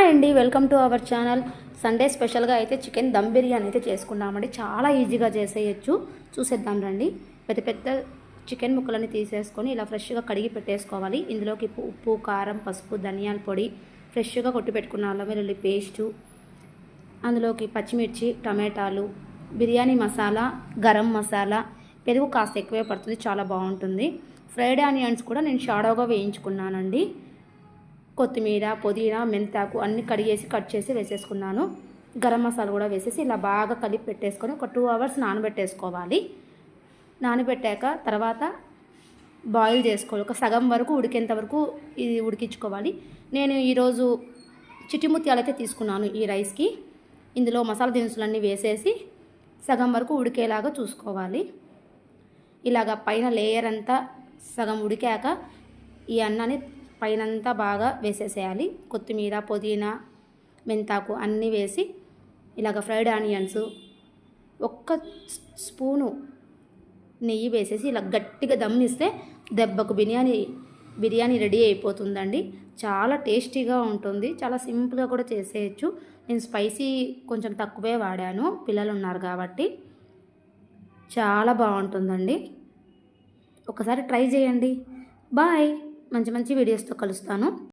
Hi అండి welcome to our channel. Sunday స్పెషల్గా అయితే చికెన్ దమ్ బిర్యానీ అయితే చేసుకున్నామండి. చాలా ఈజీగా చేసేయచ్చు. చూసేద్దాం రండి. పెద్ద పెద్ద చికెన్ ముక్కలని తీసేసుకొని ఇలా ఫ్రెష్గా కడిగి పెట్టేసుకోవాలి. ఇందులోకి ఉప్పు- కారం పసుపు ధనియాల పొడి ఫ్రెష్గా కొట్టి పెట్టుకున్న అల్లం వెల్లుల్లి పేస్టు అందులోకి పచ్చిమిర్చి టమాటాలు బిర్యానీ మసాలా గరం మసాలా. పెరుగు కాస్త ఎక్కువే పడుతుంది చాలా బాగుంటుంది. ఫ్రైడ్ ఆనియన్స్ కూడా నేను షాడోగా వేయించుకున్నానండి. కొత్తిమీర పుదీనా మెంతాకు అన్ని కడిగేసి కట్ చేసి వేసేసుకున్నాను. గరం మసాలా కూడా వేసేసి ఇలా బాగా కలిపి పెట్టేసుకొని ఒక టూ అవర్స్ నానబెట్టేసుకోవాలి. నానబెట్టాక తర్వాత బాయిల్ చేసుకోవాలి. ఒక సగం వరకు ఉడికేంత వరకు ఇది ఉడికించుకోవాలి. నేను ఈరోజు చిటిముత్యాలు అయితే తీసుకున్నాను ఈ రైస్కి. ఇందులో మసాలా దినుసులన్నీ వేసేసి సగం వరకు ఉడికేలాగా చూసుకోవాలి. ఇలాగ పైన లేయర్ అంతా సగం ఉడికాక ఈ అన్నాన్ని పైనంతా బాగా వేసేసేయాలి. కొత్తిమీర పుదీనా మెంతాకు అన్నీ వేసి ఇలాగ ఫ్రైడ్ ఆనియన్స్ ఒక్క స్పూను నెయ్యి వేసేసి ఇలా గట్టిగా దమ్మిస్తే దెబ్బకు బిర్యానీ బిర్యానీ రెడీ అయిపోతుందండి. చాలా టేస్టీగా ఉంటుంది. చాలా సింపుల్గా కూడా చేసేయచ్చు. నేను స్పైసీ కొంచెం తక్కువే వాడాను. పిల్లలు ఉన్నారు కాబట్టి చాలా బాగుంటుందండి. ఒకసారి ట్రై చేయండి. బాయ్. మంచి మంచి వీడియోస్తో కలుస్తాను.